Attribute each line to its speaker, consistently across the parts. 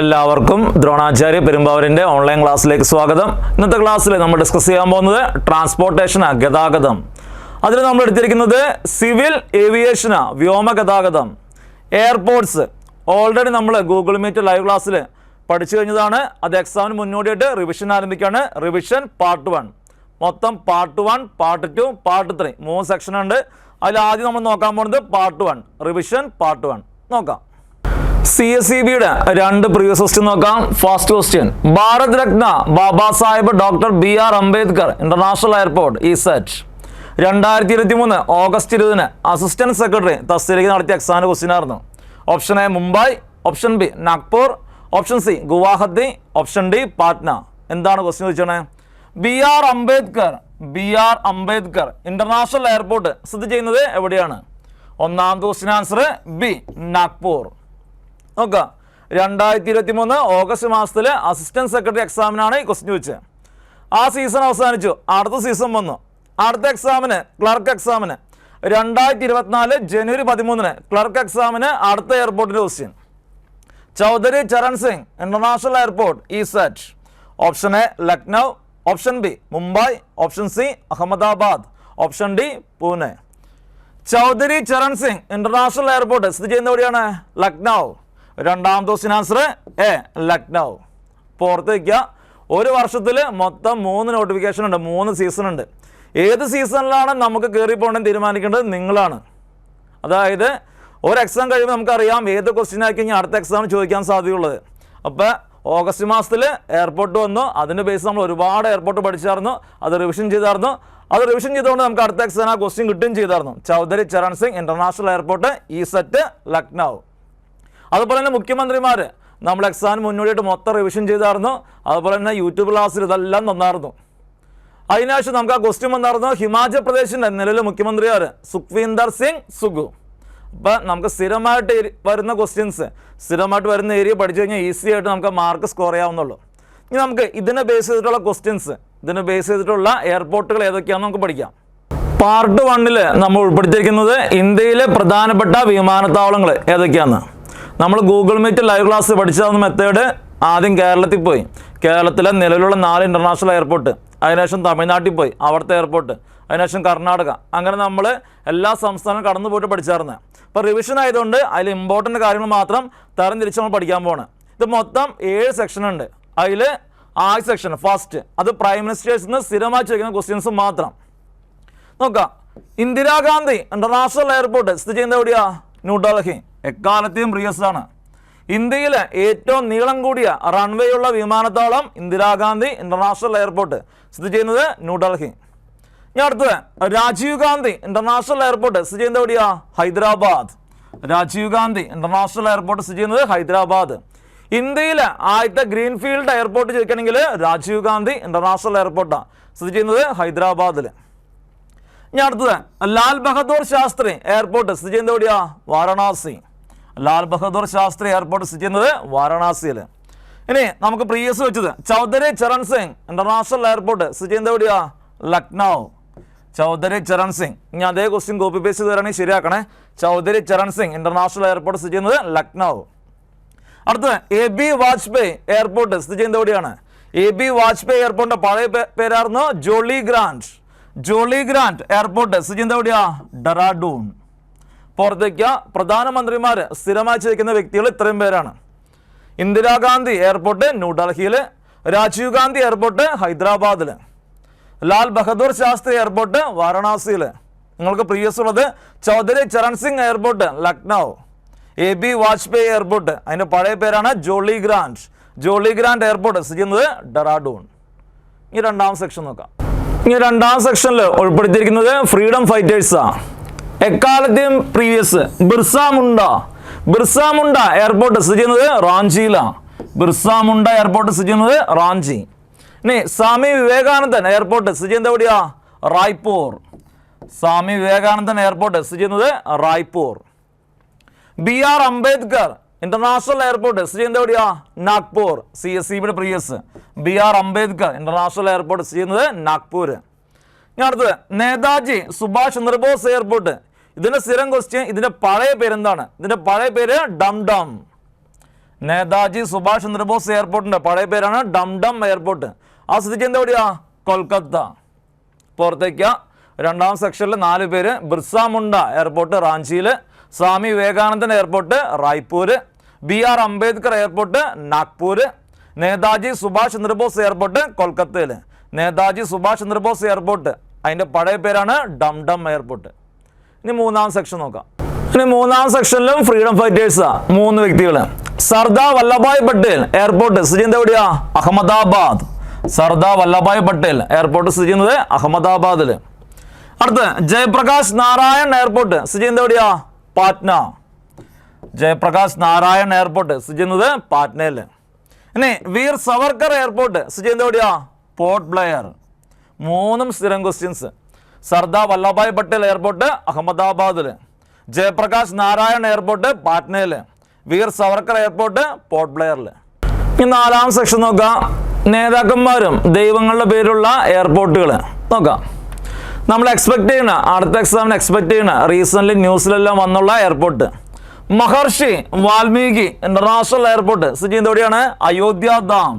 Speaker 1: എല്ലാവർക്കും ദ്രോണാചാര്യ പെരുമ്പാവൂരിന്റെ ഓൺലൈൻ ക്ലാസ്സിലേക്ക് സ്വാഗതം. ഇന്നത്തെ ക്ലാസ്സിൽ നമ്മൾ ഡിസ്കസ് ചെയ്യാൻ പോകുന്നത് ട്രാൻസ്പോർട്ടേഷനാ ഗതാഗതം. അതിൽ നമ്മൾ എടുത്തിരിക്കുന്നത് സിവിൽ ഏവിയേഷനാ വ്യോമ ഗതാഗതം. എയർപോർട്സ് ഓൾറെഡി നമ്മൾ ഗൂഗിൾ മീറ്റ് ലൈവ് ക്ലാസ്സിൽ പഠിച്ചു കഴിഞ്ഞതാണ്. അത് എക്സാമിന് മുന്നോടിയായിട്ട് റിവിഷൻ ആരംഭിക്കുകയാണ്. റിവിഷൻ പാർട്ട് വൺ മൊത്തം part one part two part three മൂന്ന് സെക്ഷൻ ഉണ്ട്. അതിൽ ആദ്യം നമ്മൾ നോക്കാൻ പോകുന്നത് part one revision part one നോക്കാം. സി എസ് സി ബിയുടെ രണ്ട് പ്രീവിയസ് ക്വസ്റ്റ്യൻ നോക്കാം. First question Bharat Ratna Baba Saheb doctor B R Ambedkar international airport ഈ സെറ്റ് രണ്ടായിരത്തി ഇരുപത്തി മൂന്ന് ഓഗസ്റ്റ് ഇരുപതിന് അസിസ്റ്റന്റ് സെക്രട്ടറി തസ്തിലേക്ക് നടത്തിയ എക്സാമിന് ക്വസ്റ്റ്യൻ ആയിരുന്നു. Option A Mumbai option B Nagpur option C Guwahati option D Patna എന്താണ് ക്വസ്റ്റ്യൻ ചോദിച്ചത് B R Ambedkar B R Ambedkar international airport സ്ഥിതി ചെയ്യുന്നത് എവിടെയാണ്? ഒന്നാമത്തെ ക്വസ്റ്റ്യൻ ആൻസർ ബി നാഗ്പൂർ നോക്കുക. രണ്ടായിരത്തി ഇരുപത്തി മൂന്ന് ഓഗസ്റ്റ് മാസത്തിൽ അസിസ്റ്റന്റ് സെക്രട്ടറി എക്സാമിനാണ് ഈ ക്വസ്റ്റ്യൻ ചോദിച്ചത്. ആ സീസൺ അവസാനിച്ചു. അടുത്ത സീസൺ വന്നു. അടുത്ത എക്സാമിന് ക്ലർക്ക് എക്സാമിന് രണ്ടായിരത്തി ഇരുപത്തിനാല് ജനുവരി പതിമൂന്നിന് ക്ലർക്ക് എക്സാമിന് അടുത്ത എയർപോർട്ടിന്റെ question. Chaudhary Charan Singh international airport ഈ set option A Lucknow. Option B Mumbai. Option C Ahmedabad. Option D Pune. Chaudhary Charan Singh international airport സ്ഥിതി ചെയ്യുന്ന എവിടെയാണ്? ലക്നൗ. രണ്ടാമത്തെ ക്വസ്റ്റ്യൻ ആൻസർ എ ലക്നൗ പുറത്ത് വയ്ക്കുക ഒരു വർഷത്തിൽ മൊത്തം മൂന്ന് നോട്ടിഫിക്കേഷൻ ഉണ്ട് മൂന്ന് സീസൺ ഉണ്ട്. ഏത് സീസണിലാണ് നമുക്ക് കയറി പോകണമെന്ന് തീരുമാനിക്കേണ്ടത് നിങ്ങളാണ്. അതായത് ഒരു എക്സാം കഴിയുമ്പോൾ നമുക്കറിയാം ഏത് ക്വസ്റ്റ്യൻ ആക്കി ഇനി അടുത്ത എക്സാം ചോദിക്കാൻ സാധ്യതയുള്ളത്. അപ്പോൾ ഓഗസ്റ്റ് മാസത്തിൽ എയർപോർട്ട് വന്നു. അതിന്റെ ബേസ് നമ്മൾ ഒരുപാട് എയർപോർട്ട് പഠിച്ചായിരുന്നു. അത് റിവിഷൻ ചെയ്തായിരുന്നു. അത് റിവിഷൻ ചെയ്തുകൊണ്ട് നമുക്ക് അടുത്ത എക്സാം ആ ക്വസ്റ്റ്യൻ കിട്ടുകയും ചെയ്തായിരുന്നു. ചൗധരി ചരൺ സിംഗ് ഇന്റർനാഷണൽ എയർപോർട്ട് ഈ സെറ്റ് ലക്നൗ അതുപോലെ തന്നെ മുഖ്യമന്ത്രിമാർ നമ്മൾ എക്സാമിന് മുന്നോടിയായിട്ട് മൊത്തം റിവിഷൻ ചെയ്തായിരുന്നു. അതുപോലെ തന്നെ യൂട്യൂബ് ക്ലാസ്സിൽ ഇതെല്ലാം തന്നായിരുന്നു. അതിനുശേഷം നമുക്ക് ആ ക്വസ്റ്റ്യൻ വന്നായിരുന്നു. ഹിമാചൽ പ്രദേശിന്റെ നിലവിലെ മുഖ്യമന്ത്രിയാർ സുഖ്വീന്ദർ സിംഗ് സുഖു അപ്പം നമുക്ക് സ്ഥിരമായിട്ട് വരുന്ന ക്വസ്റ്റ്യൻസ് സ്ഥിരമായിട്ട് വരുന്ന ഏരിയ പഠിച്ചു കഴിഞ്ഞാൽ ഈസി ആയിട്ട് നമുക്ക് മാർക്ക് സ്കോർ ചെയ്യാവുന്നുള്ളൂ ഇനി നമുക്ക് ഇതിനെ ബേസ് ചെയ്തിട്ടുള്ള ക്വസ്റ്റ്യൻസ് ഇതിനെ ബേസ് ചെയ്തിട്ടുള്ള എയർപോർട്ടുകൾ ഏതൊക്കെയാണെന്ന് നമുക്ക് പഠിക്കാം. പാർട്ട് വണ്ണിൽ നമ്മൾ ഉൾപ്പെടുത്തിയിരിക്കുന്നത് ഇന്ത്യയിലെ പ്രധാനപ്പെട്ട വിമാനത്താവളങ്ങൾ ഏതൊക്കെയാണ് നമ്മൾ ഗൂഗിൾ മീറ്റ് ലൈവ് ക്ലാസ് പഠിച്ചാവുന്ന മെത്തേഡ് ആദ്യം കേരളത്തിൽ പോയി. കേരളത്തിലെ നിലവിലുള്ള നാല് ഇന്റർനാഷണൽ എയർപോർട്ട് അതിനുശേഷം തമിഴ്നാട്ടിൽ പോയി അവിടുത്തെ എയർപോർട്ട് അതിനുശേഷം കർണാടക. അങ്ങനെ നമ്മൾ എല്ലാ സംസ്ഥാനവും കടന്നു പോയിട്ട് പഠിച്ചായിരുന്നു അപ്പോൾ റിവിഷൻ ആയതുകൊണ്ട് അതിൽ ഇമ്പോർട്ടന്റ് കാര്യങ്ങൾ മാത്രം തരം തിരിച്ച് നമ്മൾ പഠിക്കാൻ പോകണം ഇത് മൊത്തം ഏഴ് സെക്ഷൻ ഉണ്ട്. അതിൽ ആദ്യ സെക്ഷൻ ഫസ്റ്റ് അത് പ്രൈം മിനിസ്റ്റേഴ്സിൽ നിന്ന് സ്ഥിരമായി ചോദിക്കുന്ന ക്വസ്റ്റ്യൻസ് മാത്രം. നോക്കാം. ഇന്ദിരാഗാന്ധി ഇന്റർനാഷണൽ എയർപോർട്ട് സ്ഥിതി ചെയ്യുന്നത് എവിടെയാ? ന്യൂഡൽഹി എക്കാലത്തെയും പ്രിയസ് ആണ് ഇന്ത്യയിലെ ഏറ്റവും നീളം കൂടിയ റൺവേ ഉള്ള വിമാനത്താവളം ഇന്ദിരാഗാന്ധി ഇന്റർനാഷണൽ എയർപോർട്ട് സ്ഥിതി ചെയ്യുന്നത് ന്യൂഡൽഹി ഇനി അടുത്തത് രാജീവ് ഗാന്ധി ഇന്റർനാഷണൽ എയർപോർട്ട് സ്ഥിതി ചെയ്യുന്നത് എവിടെയാ? ഹൈദരാബാദ്. രാജീവ് ഗാന്ധി ഇന്റർനാഷണൽ എയർപോർട്ട് സ്ഥിതി ചെയ്യുന്നത് ഹൈദരാബാദ്. ഇന്ത്യയിലെ ആദ്യത്തെ ഗ്രീൻഫീൽഡ് എയർപോർട്ട് ചോദിക്കണമെങ്കിൽ രാജീവ് ഗാന്ധി ഇന്റർനാഷണൽ എയർപോർട്ടാണ് സ്ഥിതി ചെയ്യുന്നത് ഹൈദരാബാദിൽ ഇനി അടുത്തത് ലാൽ ബഹദൂർ ശാസ്ത്രി എയർപോർട്ട് സ്ഥിതി ചെയ്യുന്നത് എവിടെയാ? വാരണാസി. ലാൽ ബഹദൂർ ശാസ്ത്രി എയർപോർട്ട് സ്ഥിതി ചെയ്യുന്നത് വാരണാസിയിൽ ഇനി നമുക്ക് പ്രീവിയസ് വെച്ചത് ചൗധരി ചരൺ സിംഗ് ഇന്റർനാഷണൽ എയർപോർട്ട് സ്ഥിതി ചെയ്യുന്നത് എവിടെയാ? ലക്നൗ. ചൗധരി ചരൺ സിംഗ്. ഇനി അതേ ക്വസ്റ്റ്യൻ കോപ്പി പേസ്റ്റ് ചെയ്ത് ശരിയാക്കണേ. ചൗധരി ചരൺ സിംഗ് ഇന്റർനാഷണൽ എയർപോർട്ട് സ്ഥിതി ചെയ്യുന്നത് ലക്നൗ. അടുത്തത് എ ബി വാജ്പേയി എയർപോർട്ട് സ്ഥിതി ചെയ്യുന്നത് എവിടെയാണ്? എ ബി വാജ്പേയി എയർപോർട്ടിന്റെ പഴയ പേരായിരുന്നു Jolly Grant. Jolly Grant airport സ്ഥിതി ചെയ്യുന്നത് എവിടെയാ? ഡെറാഡൂൺ. പുറത്തേക്ക് പ്രധാനമന്ത്രിമാർ സ്ഥിരമായി ചേക്കുന്ന വ്യക്തികൾ ഇത്രയും പേരാണ്. ഇന്ദിരാഗാന്ധി എയർപോർട്ട് ന്യൂഡൽഹിയിൽ രാജീവ് ഗാന്ധി എയർപോർട്ട് ഹൈദരാബാദിൽ ലാൽ ബഹദൂർ ശാസ്ത്രി എയർപോർട്ട് വാരണാസിയിൽ നിങ്ങൾക്ക് പ്രീവിയസ് ഉള്ളത് Chaudhary Charan Singh airport Lucknow. A B Vajpayee airport അതിന്റെ പഴയ പേരാണ് Jolly Grant. Jolly Grant airport സ്ഥിതി ചെയ്യുന്നത് ഡെറാഡൂൺ. ഇനി രണ്ടാം സെക്ഷൻ നോക്കാം. ഇനി രണ്ടാം സെക്ഷനിൽ ഉൾപ്പെടുത്തിയിരിക്കുന്നത് ഫ്രീഡം ഫൈറ്റേഴ്സാണ് എക്കാലത്തെയും പ്രീവിയസ് ബിർസ മുണ്ട. ബിർസ മുണ്ട എയർപോർട്ട് സ്ഥിതി ചെയ്യുന്നത് റാഞ്ചിയിലാണ് ബിർസ മുണ്ട എയർപോർട്ട് സ്ഥിതി ചെയ്യുന്നത് റാഞ്ചി. ഇനി സ്വാമി വിവേകാനന്ദൻ എയർപോർട്ട് സ്ഥിതി ചെയ്യുന്നത് എവിടെയാ? റായ്പൂർ. സ്വാമി വിവേകാനന്ദൻ എയർപോർട്ട് സ്ഥിതി ചെയ്യുന്നത് Raipur. B R Ambedkar international airport സ്ഥിതി ചെയ്യുന്നത് എവിടെയാ? നാഗ്പൂർ. സി എസ് സിയുടെ previous B R Ambedkar international airport സ്ഥിതി ചെയ്യുന്നത് നാഗ്പൂർ ഇനി അടുത്തത് നേതാജി സുഭാഷ് ചന്ദ്രബോസ് എയർപോർട്ട് ഇതിന്റെ സ്ഥിരം ക്വസ്റ്റ്യൻ ഇതിന്റെ പഴയ പേരെന്താണ്? ഇതിന്റെ പഴയ പേര് ഡം ഡം. നേതാജി സുഭാഷ് ചന്ദ്രബോസ് എയർപോർട്ടിന്റെ പഴയ പേരാണ് ഡം ഡം എയർപോർട്ട്. ആ സ്ഥിതിക്ക് എന്താ എവിടെയാ കൊൽക്കത്ത. പുറത്തേക്ക്. രണ്ടാം സെക്ഷനിൽ നാല് പേര്. ബിർസ മുണ്ട എയർപോർട്ട് റാഞ്ചിയിൽ സ്വാമി വിവേകാനന്ദൻ airport Raipur B R Ambedkar airport Nagpur Netaji Subhash Chandrabose airport കൊൽക്കത്തയിൽ നേതാജി സുഭാഷ് ചന്ദ്രബോസ് എയർപോർട്ട്. അതിന്റെ പഴയ പേരാണ് ഡം ഡം എയർപോർട്ട്. ഇനി മൂന്നാം സെക്ഷൻ നോക്കാം. ഇനി മൂന്നാം സെക്ഷനിലും ഫ്രീഡം ഫൈറ്റേഴ്സാ മൂന്ന് വ്യക്തികൾ സർദാർ വല്ലഭായ് പട്ടേൽ എയർപോർട്ട് സ്ഥിതി ചെയ്യുന്നത് എവിടെയാ? അഹമ്മദാബാദ്. സർദാർ വല്ലഭായ് പട്ടേൽ എയർപോർട്ട് സ്ഥിതി ചെയ്യുന്നത് അഹമ്മദാബാദിൽ അടുത്ത് ജയപ്രകാശ് നാരായൺ എയർപോർട്ട് സ്ഥിതി ചെയ്യുന്നത് എവിടെയാ? പാറ്റ്ന ജയപ്രകാശ് നാരായൺ എയർപോർട്ട് സ്ഥിതി ചെയ്യുന്നത് പാറ്റ്നയിൽ ഇനി വീർ സവർക്കർ എയർപോർട്ട് സ്ഥിതി ചെയ്യുന്നത് എവിടെയാ? പോർട്ട് ബ്ലെയർ. മൂന്നും സ്ഥിരം ക്വസ്റ്റ്യൻസ് സർദാർ വല്ലഭായ് പട്ടേൽ എയർപോർട്ട് അഹമ്മദാബാദിൽ ജയപ്രകാശ് നാരായൺ എയർപോർട്ട് പാറ്റ്നയിൽ വീർ സവർക്കർ എയർപോർട്ട് പോർട്ട് ബ്ലെയറിൽ ഈ നാലാം സെക്ഷൻ നോക്കാം. നേതാക്കന്മാരും ദൈവങ്ങളുടെ പേരുള്ള എയർപോർട്ടുകൾ നോക്കാം. നമ്മൾ എക്സ്പെക്ട് ചെയ്യണ അടുത്ത എക്സാമിന് എക്സ്പെക്ട് ചെയ്യണ റീസെന്റ്ലി ന്യൂസിലെല്ലാം വന്നുള്ള airport Maharishi Valmiki International Airport സ്ഥിതി ചെയ്യുന്നത് എവിടെയാണ് അയോധ്യ ധാം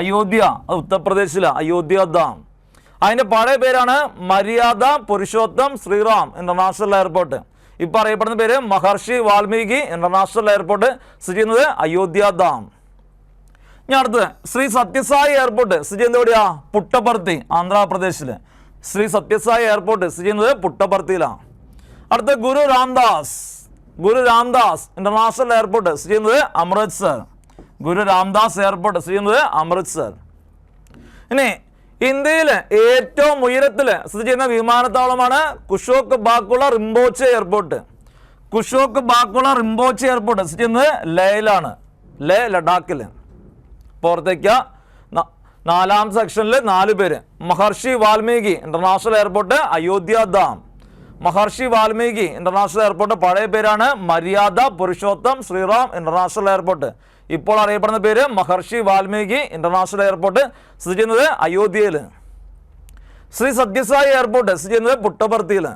Speaker 1: അയോധ്യ ഉത്തർപ്രദേശിലെ. അയോധ്യ ധാം അതിന്റെ പഴയ പേരാണ് മര്യാദ പുരുഷോത്തം ശ്രീറാം ഇന്റർനാഷണൽ എയർപോർട്ട് ഇപ്പോൾ അറിയപ്പെടുന്ന പേര് മഹർഷി വാൽമീകി ഇന്റർനാഷണൽ എയർപോർട്ട് സ്ഥിതി ചെയ്യുന്നത് അയോധ്യ ധാം. ഞാൻ അടുത്ത് ശ്രീ സത്യസായി എയർപോർട്ട് സ്ഥിതി ചെയ്യുന്നത് എവിടെയാ? പുട്ടപർത്തി ആന്ധ്രാപ്രദേശിൽ ശ്രീ സത്യസായി എയർപോർട്ട് സ്ഥിതി ചെയ്യുന്നത് പുട്ടപർത്തിയിലാണ് അടുത്ത ഗുരു രാംദാസ്. ഗുരു രാംദാസ് ഇന്റർനാഷണൽ എയർപോർട്ട് സ്ഥിതി ചെയ്യുന്നത് അമൃത്സർ. ഗുരു രാംദാസ് എയർപോർട്ട് സ്ഥിതി ചെയ്യുന്നത് അമൃത്സർ. ഇനി ഇന്ത്യയിലെ ഏറ്റവും ഉയരത്തിൽ സ്ഥിതി ചെയ്യുന്ന വിമാനത്താവളമാണ് കുഷോക്ക് ബാക്കുള റിംബോച്ച് എയർപോർട്ട്. കുഷോക്ക് ബാക്കുള റിംബോച്ച് എയർപോർട്ട് സ്ഥിതി ചെയ്യുന്നത് ലേയിലാണ് ലേ ലഡാക്കിൽ പുറത്തേക്ക് നാലാം സെക്ഷനിൽ നാല് പേര്. Maharishi Valmiki International Airport Ayodhya Dham Maharishi Valmiki International Airport പഴയ പേരാണ് മര്യാദ പുരുഷോത്തം ശ്രീറാം ഇന്റർനാഷണൽ എയർപോർട്ട്. ഇപ്പോൾ അറിയപ്പെടുന്ന പേര് മഹർഷി വാൽമീകി ഇന്റർനാഷണൽ എയർപോർട്ട് സ്ഥിതി ചെയ്യുന്നത് അയോധ്യയിൽ ശ്രീ സത്യസായി എയർപോർട്ട് സ്ഥിതി ചെയ്യുന്നത് പുട്ടപർത്തിയിൽ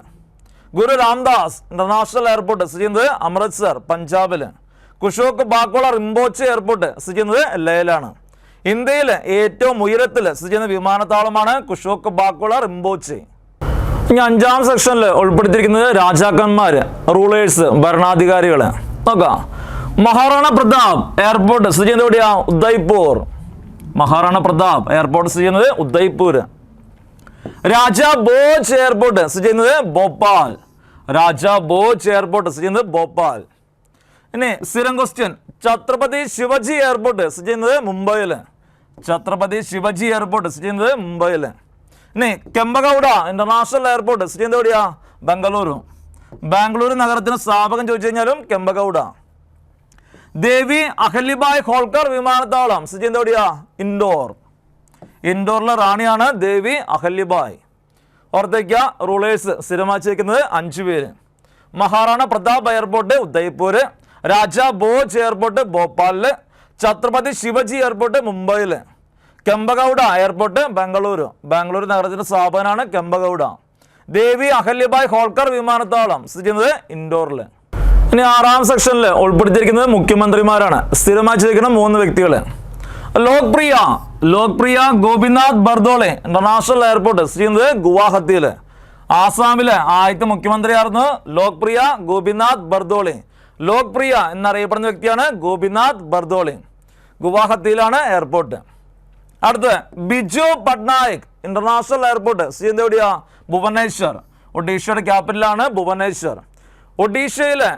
Speaker 1: ഗുരു രാംദാസ് ഇന്റർനാഷണൽ എയർപോർട്ട് സ്ഥിതി ചെയ്യുന്നത് അമൃത്സർ പഞ്ചാബിൽ കുഷോക്ക് ബാക്കോള റിംബോച്ച് എയർപോർട്ട് സ്ഥിതി ചെയ്യുന്നത് ലേയിലാണ്. ഇന്ത്യയിലെ ഏറ്റവും ഉയരത്തിൽ സ്ഥിതി ചെയ്യുന്ന വിമാനത്താവളമാണ് കുഷോക്ക് ബാക്കോള റിംബോച്ച്. ഇനി അഞ്ചാം സെക്ഷനിൽ ഉൾപ്പെടുത്തിയിരിക്കുന്നത് രാജാക്കന്മാർ റൂളേഴ്സ് ഭരണാധികാരികൾ നോക്കാം. മഹാറാണ പ്രതാപ് എയർപോർട്ട് സ്ഥിതി ചെയ്യുന്നത് എവിടെയാ? ഉദയ്പൂർ. മഹാറാണ പ്രതാപ് എയർപോർട്ട് സ്ഥിതി ചെയ്യുന്നത് ഉദയ്പൂർ. രാജ ബോജ് എയർപോർട്ട് സ്ഥിതി ചെയ്യുന്നത് ഭോപ്പാൽ. രാജ ബോജ് എയർപോർട്ട് സ്ഥിതി ചെയ്യുന്നത് ഭോപ്പാൽ. ഇനി സ്ഥിരം ക്വസ്റ്റ്യൻ ഛത്രപതി ശിവജി എയർപോർട്ട് സ്ഥിതി ചെയ്യുന്നത് മുംബൈയിൽ ഛത്രപതി ശിവജി എയർപോർട്ട് സ്ഥിതി ചെയ്യുന്നത് മുംബൈയിൽ ഇനി കെമ്പഗൌഡ ഇന്റർനാഷണൽ എയർപോർട്ട് സ്ഥിതി ചെയ്യുന്നത് എവിടെയാ? ബംഗളൂരു. ബാംഗ്ലൂരു നഗരത്തിന് സ്ഥാപകം ചോദിച്ചു കഴിഞ്ഞാലും കെമ്പഗൌഡ. ദേവി അഹല്യബായ് ഹോൾക്കർ വിമാനത്താവളം. സ്ഥിതി എവിടെയാ ഇൻഡോർ. ഇൻഡോറിലെ റാണിയാണ് ദേവി അഹല്യബായ്. ഓർത്തേക്ക റൂളേഴ്സ് ചേക്കുന്നത് അഞ്ചു പേര്. മഹാറാണ പ്രതാപ് എയർപോർട്ട് ഉദയ്പൂര്. രാജ ബോജ് എയർപോർട്ട് ഭോപ്പാലിൽ. ഛത്രപതി ശിവജി എയർപോർട്ട് മുംബൈയിൽ കെമ്പഗൌഡ എയർപോർട്ട് ബംഗളൂരു. ബാംഗ്ലൂർ നഗരത്തിന്റെ സ്ഥാപനമാണ് കെമ്പഗൌഡ. ദേവി അഹല്യബായ് ഹോൾക്കർ വിമാനത്താവളം. സ്ഥിതി ചെയ്യുന്നത് ഇൻഡോറിൽ ഇനി ആറാം സെക്ഷനിൽ ഉൾപ്പെടുത്തിയിരിക്കുന്നത് മുഖ്യമന്ത്രിമാരാണ്. സ്ഥിരമായി ചെയ്തിരിക്കുന്ന മൂന്ന് വ്യക്തികൾ ലോക്പ്രിയ ലോക്പ്രിയ ഗോപിനാഥ് ബർദോളെ ഇന്റർനാഷണൽ എയർപോർട്ട് സ്ഥിതി ചെയ്യുന്നത് ഗുവാഹത്തിയിൽ ആസാമിലെ ആദ്യത്തെ മുഖ്യമന്ത്രിയായിരുന്നു ലോക്പ്രിയ ഗോപിനാഥ് ബർദോളെ. ലോക്പ്രിയ എന്നറിയപ്പെടുന്ന വ്യക്തിയാണ് ഗോപിനാഥ് ബർദോളെ. ഗുവാഹത്തിയിലാണ് എയർപോർട്ട്. അടുത്ത് ബിജു പട്നായിക് ഇന്റർനാഷണൽ എയർപോർട്ട് സ്ഥിതി എവിടെയാ? ഭുവനേശ്വർ. ഒഡീഷയുടെ ക്യാപിറ്റലാണ് ഭുവനേശ്വർ. ഒഡീഷയിലെ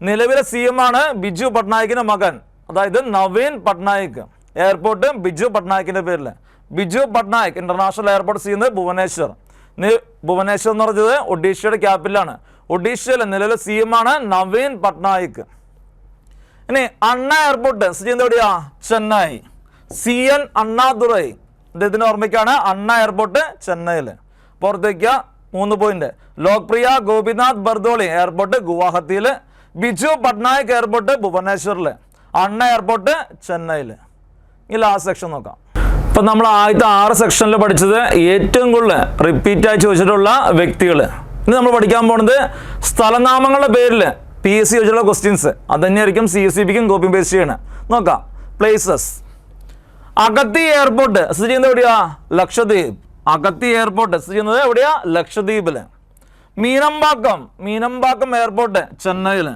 Speaker 1: നിലവിലെ സി എം ആണ് ബിജു പട്നായിക്കിന്റെ മകൻ. അതായത് നവീൻ പട്നായിക്. എയർപോർട്ട് ബിജു പട്നായിക്കിന്റെ പേരിൽ ബിജു പട്നായിക് ഇന്റർനാഷണൽ എയർപോർട്ട് ചെയ്യുന്നത് ഭുവനേശ്വർ. ഭുവനേശ്വർ എന്ന് പറഞ്ഞത് ഒഡീഷയുടെ ക്യാപിറ്റലാണ് ഒഡീഷയിലെ നിലവിലെ സി എം ആണ് നവീൻ പട്നായിക്. ഇനി അണ്ണ എയർപോർട്ട് സ്ഥിതി എവിടെയാ ചെന്നൈ. C N അണ്ണാദുറൈ. അദ്ദേഹത്തിന് ഓർമ്മയ്ക്കാണ് അണ്ണ എയർപോർട്ട് ചെന്നൈയിൽ പുറത്തേക്ക് മൂന്ന് പോയിന്റ് ലോക്പ്രിയ ഗോപിനാഥ് ബർദോളി എയർപോർട്ട് ഗുവാഹത്തിയിൽ ബിജു പട്നായിക് എയർപോർട്ട് ഭുവനേശ്വറിൽ അണ്ണ എയർപോർട്ട് ചെന്നൈയിൽ ഈ ലാസ്റ്റ് സെക്ഷൻ നോക്കാം. ഇപ്പം നമ്മൾ ആദ്യത്തെ ആറ് സെക്ഷനിൽ പഠിച്ചത് ഏറ്റവും കൂടുതൽ റിപ്പീറ്റായി ചോദിച്ചിട്ടുള്ള വ്യക്തികൾ ഇനി നമ്മൾ പഠിക്കാൻ പോകുന്നത് സ്ഥലനാമങ്ങളുടെ പേരിൽ പി എസ് സി ചോദിച്ചുള്ള ക്വസ്റ്റ്യൻസ് അത് തന്നെയായിരിക്കും C S C copy paste ചെയ്യണം. നോക്കാം. പ്ലേസസ് അഗത്തി എയർപോർട്ട് സ്ഥിതി ചെയ്യുന്നത് എവിടെയാ? ലക്ഷദ്വീപ്. അഗത്തി എയർപോർട്ട് സ്ഥിതി ചെയ്യുന്നത് എവിടെയാ? ലക്ഷദ്വീപിൽ. മീനമ്പാക്കം മീനമ്പാക്കം എയർപോർട്ട് ചെന്നൈയിൽ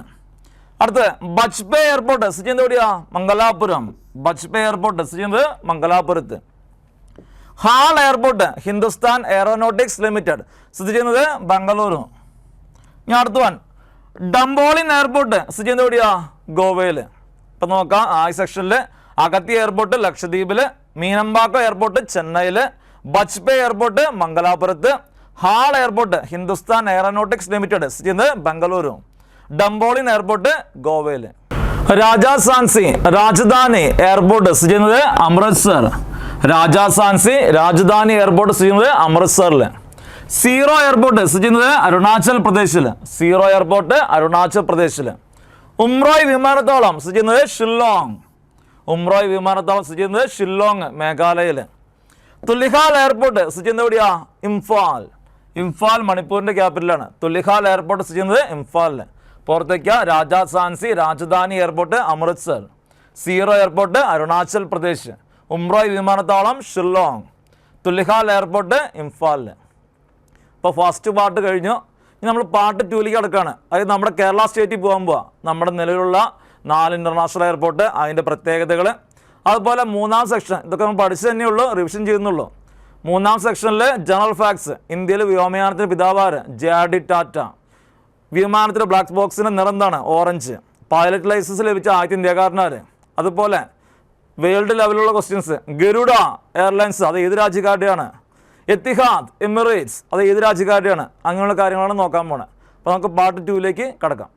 Speaker 1: അടുത്ത് ബജ്പേ എയർപോർട്ട് സ്ഥിതി ചെയ്യുന്നത് എവിടെയാ? മംഗലാപുരം. ബജ്പേ എയർപോർട്ട് സ്ഥിതി ചെയ്യുന്നത് മംഗലാപുരത്ത്. HAL Airport Hindustan Aeronautics Limited സ്ഥിതി ചെയ്യുന്നത് ബംഗളൂരു. ഞാൻ അടുത്ത വൺ ഡംബോളിൻ എയർപോർട്ട് സ്ഥിതി ചെയ്യുന്നത് എവിടെയാ? ഗോവയിൽ ഇപ്പം നോക്കാം ആ സെക്ഷനിൽ അഗത്തി എയർപോർട്ട് ലക്ഷദ്വീപിൽ മീനമ്പാക്കം എയർപോർട്ട് ചെന്നൈയിൽ ബജ്പേ എയർപോർട്ട് മംഗലാപുരത്ത്. HAL Airport Hindustan Aeronautics Limited ചെയ്യുന്നത് ബംഗളൂരു. ഡംബോളിൻ എയർപോർട്ട് ഗോവയിൽ. രാജാസാൻസി രാജധാനി എയർപോർട്ട് സ്ഥിതി ചെയ്യുന്നത് അമൃത്സർ. രാജാസാൻസി രാജധാനി എയർപോർട്ട് സ്ഥിതി ചെയ്യുന്നത് അമൃത്സറിൽ. സീറോ എയർപോർട്ട് സ്ഥിതി ചെയ്യുന്നത് അരുണാചൽ പ്രദേശിൽ. സീറോ എയർപോർട്ട് അരുണാചൽ പ്രദേശിൽ. ഉംറോയ് വിമാനത്താവളം സ്ഥിതി ചെയ്യുന്നത് ഷില്ലോങ്. ഉംറോയ് വിമാനത്താവളം സ്ഥിതി ചെയ്യുന്നത് ഷില്ലോങ് മേഘാലയയിൽ. തുലിഹാൽ എയർപോർട്ട് സ്ഥിതി ചെയ്യുന്നത് എവിടെയാ? ഇംഫാൽ. ഇംഫാൽ മണിപ്പൂരിന്റെ ക്യാപിറ്റലാണ്. തുലിഹാൽ എയർപോർട്ട് സ്ഥിതി ചെയ്യുന്നത് ഇംഫാലിൽ പുറത്തേക്ക് രാജാസാൻസി രാജധാനി എയർപോർട്ട് അമൃത്സർ. സീറോ എയർപോർട്ട് അരുണാചൽ പ്രദേശ്. ഉംറോയ് വിമാനത്താവളം ഷില്ലോങ്. തുലിഹാൽ എയർപോർട്ട് ഇംഫാലിൽ ഇപ്പോൾ ഫസ്റ്റ് പാർട്ട് കഴിഞ്ഞു. ഇനി നമ്മൾ പാർട്ട് ടൂലേക്ക് കിടക്കുകയാണ് അതായത് നമ്മുടെ കേരള സ്റ്റേറ്റിൽ പോകാൻ പോവാം. നമ്മുടെ നിലവിലുള്ള നാല് ഇന്റർനാഷണൽ എയർപോർട്ട് അതിന്റെ പ്രത്യേകതകൾ അതുപോലെ മൂന്നാം സെക്ഷൻ ഇതൊക്കെ നമ്മൾ പഠിച്ചു തന്നെയുള്ളൂ റിവിഷൻ ചെയ്യുന്നുള്ളൂ. മൂന്നാം സെക്ഷനിൽ ജനറൽ ഫാക്സ് ഇന്ത്യയിൽ വ്യോമയാനത്തിന് പിതാവാര് ജെ ആർ ഡി ടാറ്റ. വിമാനത്തിലെ ബ്ലാക്ക് ബോക്സിന്റെ നിറം എന്താണ് ഓറഞ്ച് പൈലറ്റ് ലൈസൻസ് ലഭിച്ച ആദ്യ ഇന്ത്യക്കാരനാര്? അതുപോലെ വേൾഡ് ലെവലിലുള്ള ക്വസ്റ്റ്യൻസ് ഗരുഡ എയർലൈൻസ് അത് ഏത് രാജ്യക്കാരുടെയാണ്? എത്തിഹാദ് എമിറേറ്റ്സ് അത് ഏത് രാജ്യക്കാരുടെയാണ്? അങ്ങനെയുള്ള കാര്യങ്ങളാണ് നോക്കാൻ പോണത് അപ്പോൾ നമുക്ക് പാർട്ട് ടൂവിലേക്ക് കടക്കാം.